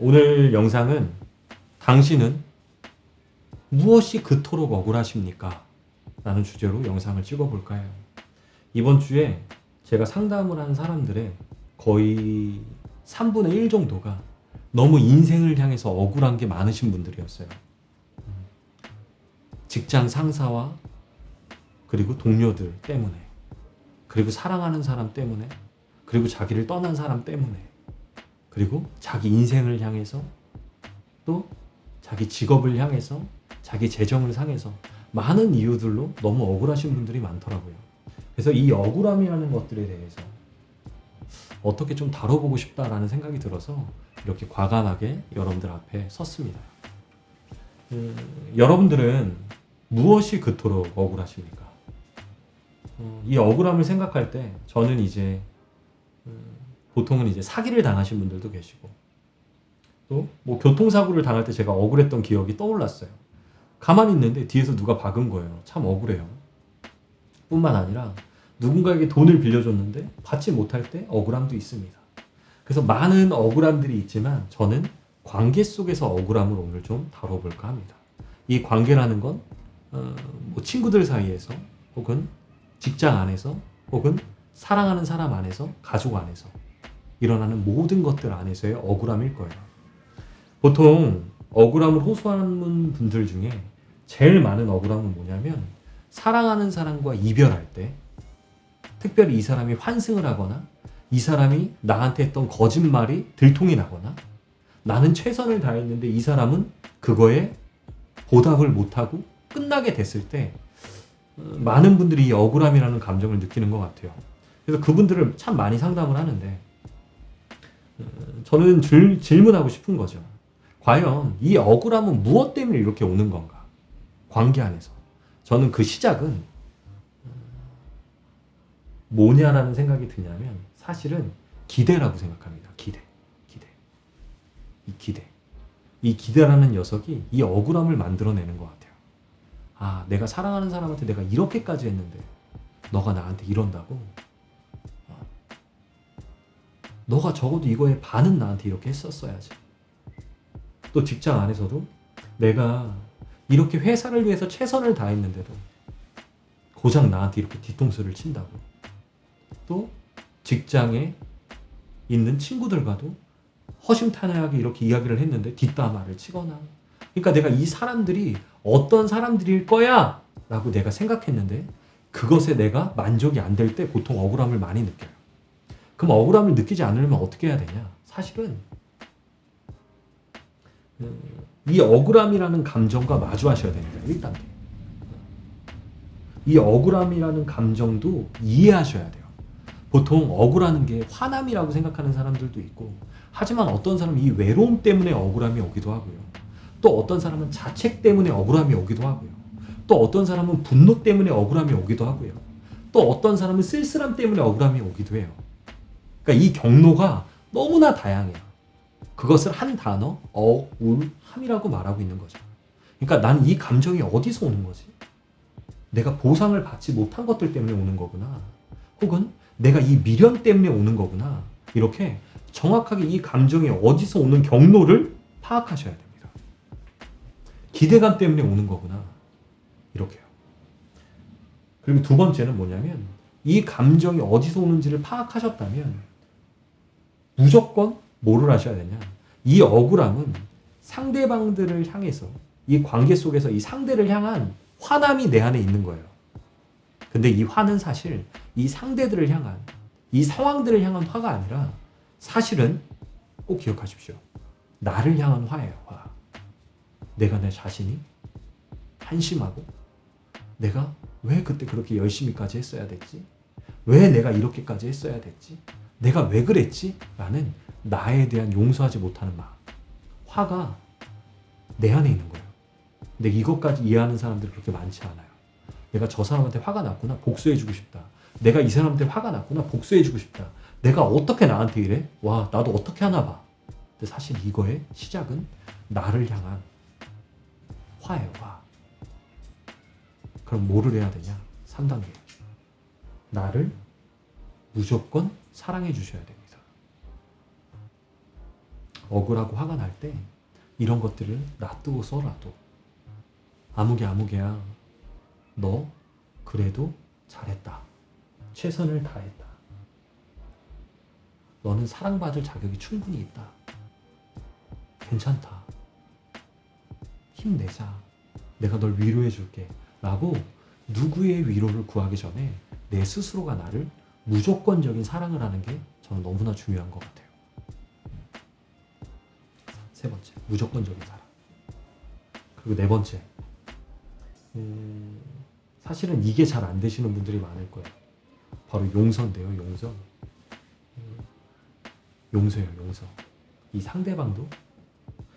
오늘 영상은 당신은 무엇이 그토록 억울하십니까? 라는 주제로 영상을 찍어볼까 해요. 이번 주에 제가 상담을 한 사람들의 거의 3분의 1 정도가 너무 인생을 향해서 억울한 게 많으신 분들이었어요. 직장 상사와 그리고 동료들 때문에 그리고 사랑하는 사람 때문에 그리고 자기를 떠난 사람 때문에 그리고 자기 인생을 향해서 또 자기 직업을 향해서 자기 재정을 상해서 많은 이유들로 너무 억울하신 분들이 많더라고요. 그래서 이 억울함이라는 것들에 대해서 어떻게 좀 다뤄보고 싶다라는 생각이 들어서 이렇게 과감하게 여러분들 앞에 섰습니다. 음, 여러분들은 무엇이 그토록 억울하십니까? 어, 이 억울함을 생각할 때 저는 이제 음, 보통은 이제 사기를 당하신 분들도 계시고 또 뭐 교통사고를 당할 때 제가 억울했던 기억이 떠올랐어요. 가만히 있는데 뒤에서 누가 박은 거예요. 참 억울해요. 뿐만 아니라 누군가에게 돈을 빌려줬는데 받지 못할 때 억울함도 있습니다. 그래서 많은 억울함들이 있지만 저는 관계 속에서 억울함을 오늘 좀 다뤄볼까 합니다. 이 관계라는 건, 어, 뭐 친구들 사이에서 혹은 직장 안에서 혹은 사랑하는 사람 안에서 가족 안에서 일어나는 모든 것들 안에서의 억울함일 거예요. 보통 억울함을 호소하는 분들 중에 제일 많은 억울함은 뭐냐면 사랑하는 사람과 이별할 때 특별히 이 사람이 환승을 하거나 이 사람이 나한테 했던 거짓말이 들통이 나거나 나는 최선을 다했는데 이 사람은 그거에 보답을 못하고 끝나게 됐을 때 어, 많은 분들이 이 억울함이라는 감정을 느끼는 것 같아요. 그래서 그분들을 참 많이 상담을 하는데 어, 저는 질, 질문하고 싶은 거죠. 과연 이 억울함은 무엇 때문에 이렇게 오는 건가? 관계 안에서. 저는 그 시작은 음, 뭐냐라는 생각이 드냐면 사실은 기대라고 생각합니다. 기대. 기대. 이 기대. 이 기대라는 녀석이 이 억울함을 만들어내는 것 같아요. 아, 내가 사랑하는 사람한테 내가 이렇게까지 했는데 너가 나한테 이런다고? 어. 너가 적어도 이거에 반은 나한테 이렇게 했었어야지. 또 직장 안에서도 내가 이렇게 회사를 위해서 최선을 다했는데도 고작 나한테 이렇게 뒤통수를 친다고. 또 직장에 있는 친구들과도 허심탄회하게 이렇게 이야기를 했는데 뒷담화를 치거나. 그러니까 내가 이 사람들이 어떤 사람들일 거야 라고 내가 생각했는데 그것에 내가 만족이 안 될 때 보통 억울함을 많이 느껴요. 그럼 억울함을 느끼지 않으려면 어떻게 해야 되냐? 사실은 이 억울함이라는 감정과 마주하셔야 됩니다. 1단계. 이 억울함이라는 감정도 이해하셔야 돼요. 보통 억울하는 게 화남이라고 생각하는 사람들도 있고, 하지만 어떤 사람은 이 외로움 때문에 억울함이 오기도 하고요. 또 어떤 사람은 자책 때문에 억울함이 오기도 하고요. 또 어떤 사람은 분노 때문에 억울함이 오기도 하고요. 또 어떤 사람은 쓸쓸함 때문에 억울함이 오기도 해요. 그러니까 이 경로가 너무나 다양해요. 그것을 한 단어 어 울 함이라고 말하고 있는 거죠. 그러니까 나는 이 감정이 어디서 오는 거지? 내가 보상을 받지 못한 것들 때문에 오는 거구나. 혹은 내가 이 미련 때문에 오는 거구나. 이렇게 정확하게 이 감정이 어디서 오는 경로를 파악하셔야 됩니다. 기대감 때문에 오는 거구나. 이렇게요. 그리고 두 번째는 뭐냐면 이 감정이 어디서 오는지를 파악하셨다면 무조건 뭐를 하셔야 되냐? 이 억울함은 상대방들을 향해서 이 관계 속에서 이 상대를 향한 화남이 내 안에 있는 거예요. 근데 이 화는 사실 이 상대들을 향한 이 상황들을 향한 화가 아니라 사실은 꼭 기억하십시오. 나를 향한 화예요, 화. 내가 내 자신이 한심하고 내가 왜 그때 그렇게 열심히까지 했어야 됐지? 왜 내가 이렇게까지 했어야 됐지? 내가 왜 그랬지? 라는 나에 대한 용서하지 못하는 마음. 화가 내 안에 있는 거예요. 근데 이것까지 이해하는 사람들이 그렇게 많지 않아요. 내가 저 사람한테 화가 났구나. 복수해주고 싶다. 내가 이 사람한테 화가 났구나. 복수해주고 싶다. 내가 어떻게 나한테 이래? 와, 나도 어떻게 하나 봐. 근데 사실 이거의 시작은 나를 향한 화예요, 화. 그럼 뭐를 해야 되냐? 3단계. 나를 무조건 사랑해 주셔야 됩니다. 억울하고 화가 날 때 이런 것들을 놔두고서라도 아무개 아무개야 너 그래도 잘했다. 최선을 다했다. 너는 사랑받을 자격이 충분히 있다. 괜찮다. 힘내자. 내가 널 위로해 줄게. 라고 누구의 위로를 구하기 전에 내 스스로가 나를 무조건적인 사랑을 하는 게 저는 너무나 중요한 것 같아요. 세 번째, 무조건적인 사랑. 그리고 네 번째, 음, 사실은 이게 잘 안 되시는 분들이 많을 거예요. 바로 용서인데요, 용서. 음, 용서예요, 용서. 이 상대방도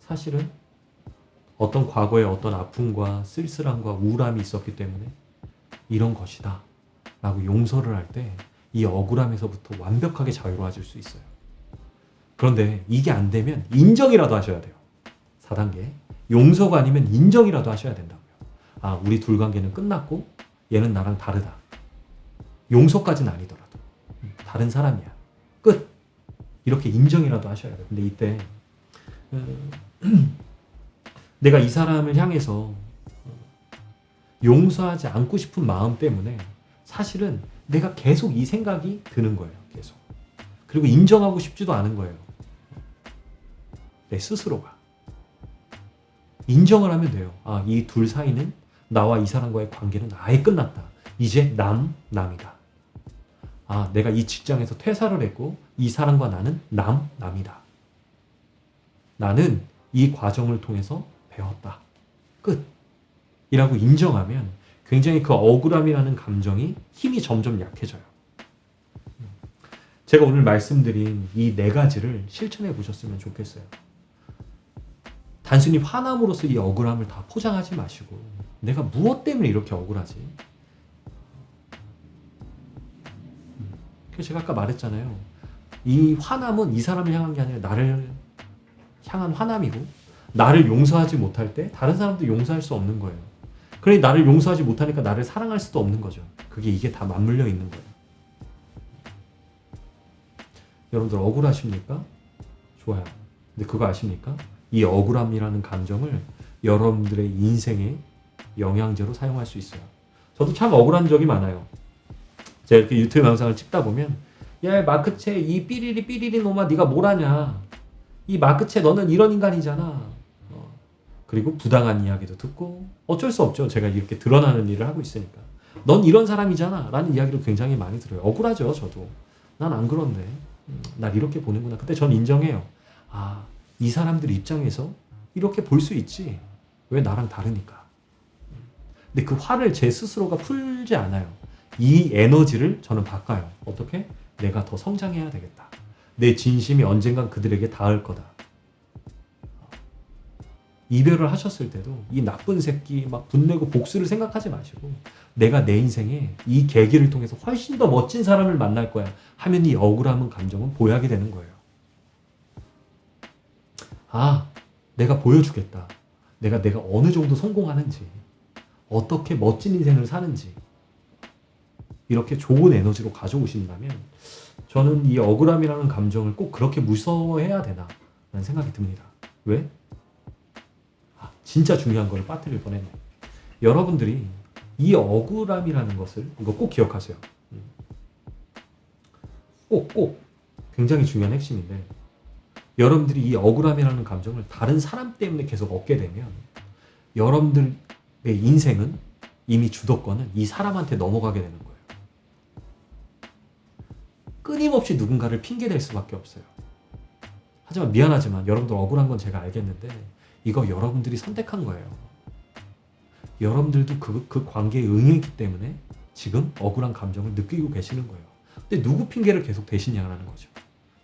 사실은 어떤 과거에 어떤 아픔과 쓸쓸함과 우울함이 있었기 때문에 이런 것이다. 라고 용서를 할 때 이 억울함에서부터 완벽하게 자유로워질 수 있어요. 그런데 이게 안 되면 인정이라도 하셔야 돼요. 4단계. 용서가 아니면 인정이라도 하셔야 된다고요. 아, 우리 둘 관계는 끝났고 얘는 나랑 다르다. 용서까지는 아니더라도 다른 사람이야. 끝. 이렇게 인정이라도 하셔야 돼요. 근데 이때 음, 내가 이 사람을 향해서 용서하지 않고 싶은 마음 때문에 사실은 내가 계속 이 생각이 드는 거예요. 계속. 그리고 인정하고 싶지도 않은 거예요. 내 스스로가. 인정을 하면 돼요. 아, 이 둘 사이는 나와 이 사람과의 관계는 아예 끝났다. 이제 남, 남이다. 아, 내가 이 직장에서 퇴사를 했고 이 사람과 나는 남, 남이다. 나는 이 과정을 통해서 배웠다. 끝. 이라고 인정하면 굉장히 그 억울함이라는 감정이 힘이 점점 약해져요. 제가 오늘 말씀드린 이 네 가지를 실천해 보셨으면 좋겠어요. 단순히 화남으로서 이 억울함을 다 포장하지 마시고 내가 무엇 때문에 이렇게 억울하지? 제가 아까 말했잖아요. 이 화남은 이 사람을 향한 게 아니라 나를 향한 화남이고 나를 용서하지 못할 때 다른 사람도 용서할 수 없는 거예요. 그러니 나를 용서하지 못하니까 나를 사랑할 수도 없는 거죠. 그게 이게 다 맞물려 있는 거예요. 여러분들 억울하십니까? 좋아요. 근데 그거 아십니까? 이 억울함이라는 감정을 여러분들의 인생의 영양제로 사용할 수 있어요. 저도 참 억울한 적이 많아요. 제가 이렇게 유튜브 영상을 찍다 보면 야 마크채 이 삐리리 삐리리 놈아 네가 뭘 하냐 이 마크채 너는 이런 인간이잖아 어, 그리고 부당한 이야기도 듣고 어쩔 수 없죠. 제가 이렇게 드러나는 일을 하고 있으니까 넌 이런 사람이잖아. 라는 이야기를 굉장히 많이 들어요. 억울하죠 저도 난 안 그런데. 음, 날 이렇게 보는구나. 그때 전 인정해요 아 이 사람들 입장에서 이렇게 볼 수 있지. 왜 나랑 다르니까. 근데 그 화를 제 스스로가 풀지 않아요. 이 에너지를 저는 바꿔요. 어떻게? 내가 더 성장해야 되겠다. 내 진심이 언젠간 그들에게 닿을 거다. 이별을 하셨을 때도 이 나쁜 새끼 막 분내고 복수를 생각하지 마시고 내가 내 인생에 이 계기를 통해서 훨씬 더 멋진 사람을 만날 거야 하면 이 억울함은 감정은 보약이 되는 거예요. 아, 내가 보여주겠다. 내가 내가 어느 정도 성공하는지 어떻게 멋진 인생을 사는지 이렇게 좋은 에너지로 가져오신다면 저는 이 억울함이라는 감정을 꼭 그렇게 무서워해야 되나 라는 생각이 듭니다. 왜? 아, 진짜 중요한 걸 빠뜨릴 뻔했네. 여러분들이 이 억울함이라는 것을 이거 꼭 기억하세요. 음. 꼭, 꼭 굉장히 중요한 핵심인데 여러분들이 이 억울함이라는 감정을 다른 사람 때문에 계속 얻게 되면 여러분들의 인생은 이미 주도권은 이 사람한테 넘어가게 되는 거예요. 끊임없이 누군가를 핑계댈 수밖에 없어요. 하지만 미안하지만 여러분들 억울한 건 제가 알겠는데 이거 여러분들이 선택한 거예요. 여러분들도 그, 그 관계에 응했기 때문에 지금 억울한 감정을 느끼고 계시는 거예요. 근데 누구 핑계를 계속 대시냐라는 거죠.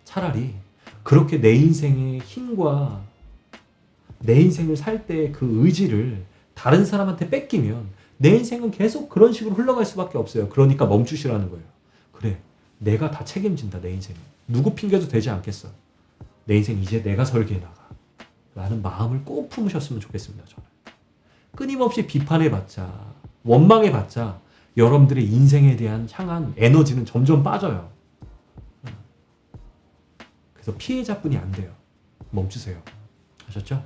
차라리 그렇게 내 인생의 힘과 내 인생을 살 때 그 의지를 다른 사람한테 뺏기면 내 인생은 계속 그런 식으로 흘러갈 수밖에 없어요. 그러니까 멈추시라는 거예요. 그래. 내가 다 책임진다, 내 인생. 누구 핑계도 되지 않겠어. 내 인생 이제 내가 설계해 나가. 라는 마음을 꼭 품으셨으면 좋겠습니다, 저는. 끊임없이 비판해봤자, 원망해봤자, 여러분들의 인생에 대한 향한 에너지는 점점 빠져요. 그래서 피해자뿐이 안 돼요. 멈추세요. 아셨죠?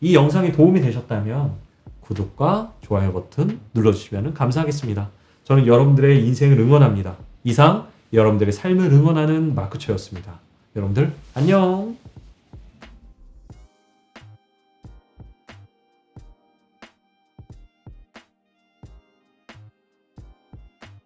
이 영상이 도움이 되셨다면 구독과 좋아요 버튼 눌러주시면 감사하겠습니다. 저는 여러분들의 인생을 응원합니다. 이상 여러분들의 삶을 응원하는 마크초였습니다. 여러분들 안녕!